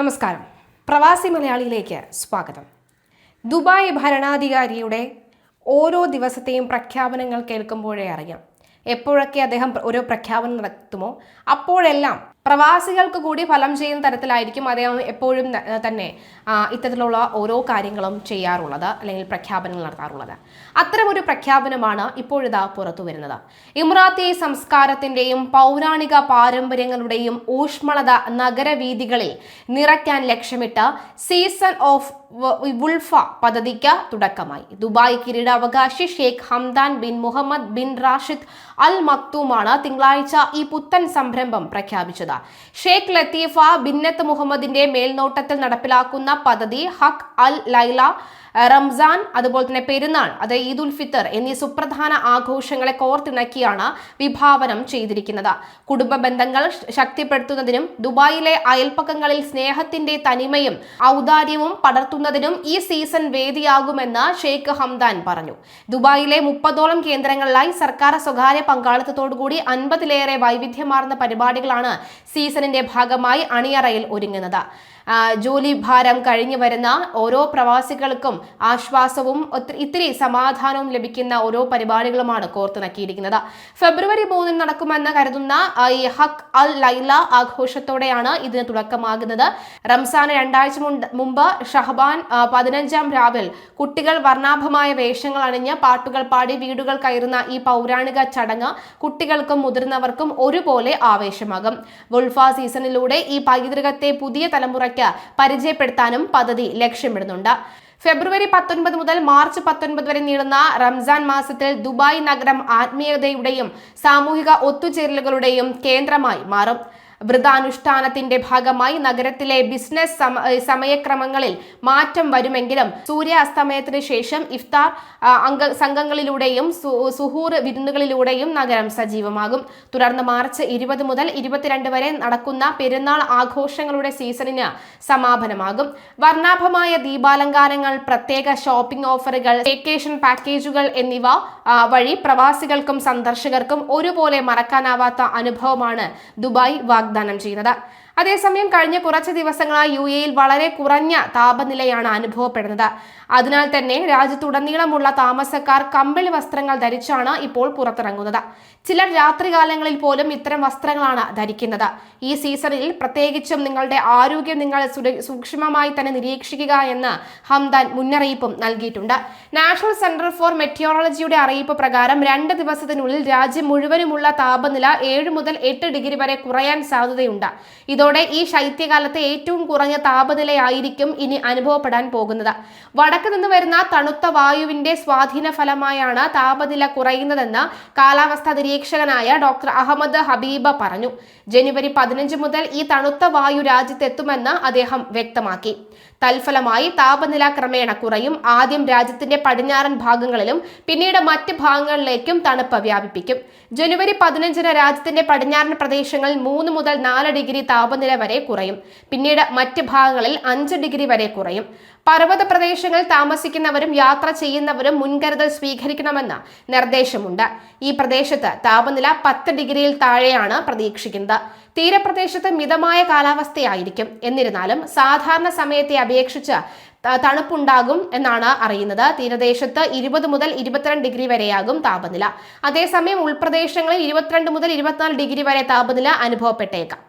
നമസ്കാരം. പ്രവാസി മലയാളിയിലേക്ക് സ്വാഗതം. ദുബായ് ഭരണാധികാരിയുടെ ഓരോ ദിവസത്തെയും പ്രഖ്യാപനങ്ങൾ കേൾക്കുമ്പോഴേ അറിയാം. എപ്പോഴൊക്കെ അദ്ദേഹം ഓരോ പ്രഖ്യാപനം നടത്തുമോ അപ്പോഴെല്ലാം പ്രവാസികൾക്ക് കൂടി ഫലം ചെയ്യുന്ന തരത്തിലായിരിക്കും അദ്ദേഹം എപ്പോഴും തന്നെ ഇത്തരത്തിലുള്ള ഓരോ കാര്യങ്ങളും ചെയ്യാറുള്ളത് അല്ലെങ്കിൽ പ്രഖ്യാപനങ്ങൾ നടത്താറുള്ളത്. അത്തരമൊരു പ്രഖ്യാപനമാണ് ഇപ്പോഴിതാ പുറത്തു വരുന്നത്. ഇമ്രാത്തി സംസ്കാരത്തിന്റെയും പൗരാണിക പാരമ്പര്യങ്ങളുടെയും ഊഷ്മളത നഗരവീഥികളിൽ നിറയ്ക്കാൻ ലക്ഷ്യമിട്ട് സീസൺ ഓഫ് വുൾഫ പദ്ധതിക്ക് തുടക്കമായി. ദുബായ് കിരീടാവകാശി Sheikh Hamdan bin Mohammed bin Rashid Al മക്തൂമാണ് തിങ്കളാഴ്ച ഈ പുത്തൻ സംരംഭം പ്രഖ്യാപിച്ചത്. ഷെയ്ഖ് ലത്തീഫ ബിന്നത്ത് മുഹമ്മദിന്റെ മേൽനോട്ടത്തിൽ നടപ്പിലാക്കുന്ന പദ്ധതി ഹക്ക് അൽ ലൈല റംസാൻ അതുപോലെ തന്നെ പെരുന്നാൾ അത് ഈദ് ഉൽ ഫിത്തർ എന്നീ സുപ്രധാന ആഘോഷങ്ങളെ കോർത്തിണക്കിയാണ് വിഭാവനം ചെയ്തിരിക്കുന്നത്. കുടുംബ ബന്ധങ്ങൾ ശക്തിപ്പെടുത്തുന്നതിനും ദുബായിലെ അയൽപ്പക്കങ്ങളിൽ സ്നേഹത്തിന്റെ തനിമയും ഔദാര്യവും പടർത്തുന്നതിനും ഈ സീസൺ വേദിയാകുമെന്ന് ഷെയ്ഖ് ഹംദാൻ പറഞ്ഞു. ദുബായിലെ മുപ്പതോളം കേന്ദ്രങ്ങളിലായി സർക്കാർ സ്വകാര്യ പങ്കാളിത്തത്തോടുകൂടി അൻപതിലേറെ വൈവിധ്യമാർന്ന പരിപാടികളാണ് സീസണിന്റെ ഭാഗമായി അണിയറയിൽ ഒരുങ്ങുന്നത്. ജോലി ഭാരം കഴിഞ്ഞു വരുന്ന ഓരോ പ്രവാസികൾക്കും ആശ്വാസവും ഇത്തിരി സമാധാനവും ലഭിക്കുന്ന ഓരോ പരിപാടികളുമാണ് കോർത്തിണക്കിയിരിക്കുന്നത് ഫെബ്രുവരി മൂന്നിന് നടക്കുമെന്ന് കരുതുന്ന ഈ ഹക്ക് അൽ ലൈല ആഘോഷത്തോടെയാണ് ഇതിന് തുടക്കമാകുന്നത്. റംസാന് രണ്ടാഴ്ച മുമ്പ് ഷഹബാൻ പതിനഞ്ചാം രാവിൽ കുട്ടികൾ വർണാഭമായ വേഷങ്ങൾ അണിഞ്ഞ് പാട്ടുകൾ പാടി വീടുകൾ കയറുന്ന ഈ പൗരാണിക ചടങ്ങ് കുട്ടികൾക്കും മുതിർന്നവർക്കും ഒരുപോലെ ആവേശമാകും. വുൾഫ സീസണിലൂടെ ഈ പൈതൃകത്തെ പുതിയ തലമുറയ്ക്ക് പരിചയപ്പെടുത്താനും പദ്ധതി ലക്ഷ്യമിടുന്നുണ്ട്. ഫെബ്രുവരി പത്തൊൻപത് മുതൽ മാർച്ച് പത്തൊൻപത് വരെ നീളുന്ന റംസാൻ മാസത്തിൽ ദുബായ് നഗരം ആത്മീയതയുടെയും സാമൂഹിക ഒത്തുചേരലുകളുടെയും കേന്ദ്രമായി മാറും. വ്രതാനുഷ്ഠാനത്തിന്റെ ഭാഗമായി നഗരത്തിലെ ബിസിനസ് സമ- സമയക്രമങ്ങളിൽ മാറ്റം വരുമെങ്കിലും സൂര്യാസ്തമയത്തിന് ശേഷം ഇഫ്താർ അംഗ സംഘങ്ങളിലൂടെയും സുഹൂർ വിരുന്നുകളിലൂടെയും നഗരം സജീവമാകും. തുടർന്ന് മാർച്ച് ഇരുപത് മുതൽ ഇരുപത്തിരണ്ട് വരെ നടക്കുന്ന പെരുന്നാൾ ആഘോഷങ്ങളുടെ സീസണിന് സമാപനമാകും. വർണാഭമായ ദീപാലങ്കാരങ്ങൾ പ്രത്യേക ഷോപ്പിംഗ് ഓഫറുകൾ വെക്കേഷൻ പാക്കേജുകൾ എന്നിവ വഴി പ്രവാസികൾക്കും സന്ദർശകർക്കും ഒരുപോലെ മറക്കാനാവാത്ത അനുഭവമാണ് ദുബായ് വാഗ്ദാനം. ചെയ്യുന്നത് അതേസമയം കഴിഞ്ഞ കുറച്ച് ദിവസങ്ങളായി യു എയിൽ വളരെ കുറഞ്ഞ താപനിലയാണ് അനുഭവപ്പെടുന്നത്. അതിനാൽ തന്നെ രാജ്യത്തുടനീളമുള്ള താമസക്കാർ കമ്പിളി വസ്ത്രങ്ങൾ ധരിച്ചാണ് ഇപ്പോൾ പുറത്തിറങ്ങുന്നത്. ചിലർ രാത്രികാലങ്ങളിൽ പോലും ഇത്തരം വസ്ത്രങ്ങളാണ് ധരിക്കുന്നത്. ഈ സീസണിൽ പ്രത്യേകിച്ചും നിങ്ങളുടെ ആരോഗ്യം നിങ്ങൾ സൂക്ഷ്മമായി തന്നെ നിരീക്ഷിക്കുക എന്ന് ഹംദാൻ മുന്നറിയിപ്പും നൽകിയിട്ടുണ്ട്. നാഷണൽ സെന്റർ ഫോർ മെറ്റിയോളജിയുടെ അറിയിപ്പ് പ്രകാരം രണ്ട് ദിവസത്തിനുള്ളിൽ രാജ്യം മുഴുവനുമുള്ള താപനില ഏഴ് മുതൽ എട്ട് ഡിഗ്രി വരെ കുറയാൻ സാധ്യതയുണ്ട്. ഇതോടെ ഈ ശൈത്യകാലത്തെ ഏറ്റവും കുറഞ്ഞ താപനിലയായിരിക്കും ഇനി അനുഭവപ്പെടാൻ പോകുന്നത്. വടക്ക് നിന്ന് വരുന്ന തണുത്ത വായുവിന്റെ സ്വാധീന ഫലമായാണ് താപനില കുറയുന്നതെന്ന് കാലാവസ്ഥാ നിരീക്ഷകനായ ഡോക്ടർ അഹമ്മദ് ഹബീബ പറഞ്ഞു. ജനുവരി പതിനഞ്ച് മുതൽ ഈ തണുത്ത വായു രാജ്യത്തെത്തുമെന്ന് അദ്ദേഹം വ്യക്തമാക്കി. തൽഫലമായി താപനില ക്രമേണ കുറയും. ആദ്യം രാജ്യത്തിന്റെ പടിഞ്ഞാറൻ ഭാഗങ്ങളിലും പിന്നീട് മറ്റ് ഭാഗങ്ങളിലേക്കും തണുപ്പ് വ്യാപിപ്പിക്കും. ജനുവരി പതിനഞ്ചിന് രാജ്യത്തിന്റെ പടിഞ്ഞാറൻ പ്രദേശങ്ങളിൽ മൂന്ന് മുതൽ നാല് ഡിഗ്രി താപനില വരെ കുറയും. പിന്നീട് മറ്റ് ഭാഗങ്ങളിൽ അഞ്ച് ഡിഗ്രി വരെ കുറയും. പർവത പ്രദേശങ്ങളിൽ താമസിക്കുന്നവരും യാത്ര ചെയ്യുന്നവരും മുൻകരുതൽ സ്വീകരിക്കണമെന്ന് നിർദ്ദേശമുണ്ട്. ഈ പ്രദേശത്ത് താപനില പത്ത് ഡിഗ്രിയിൽ താഴെയാണ് പ്രതീക്ഷിക്കുന്നത്. തീരപ്രദേശത്ത് മിതമായ കാലാവസ്ഥയായിരിക്കും. എന്നിരുന്നാലും സാധാരണ സമയത്തെ അപേക്ഷിച്ച് തണുപ്പുണ്ടാകും എന്നാണ് അറിയുന്നത്. തീരദേശത്ത് ഇരുപത് മുതൽ ഇരുപത്തിരണ്ട് ഡിഗ്രി വരെയാകും താപനില. അതേസമയം ഉൾപ്രദേശങ്ങളിൽ ഇരുപത്തിരണ്ട് മുതൽ ഇരുപത്തിനാല് ഡിഗ്രി വരെ താപനില അനുഭവപ്പെട്ടേക്കാം.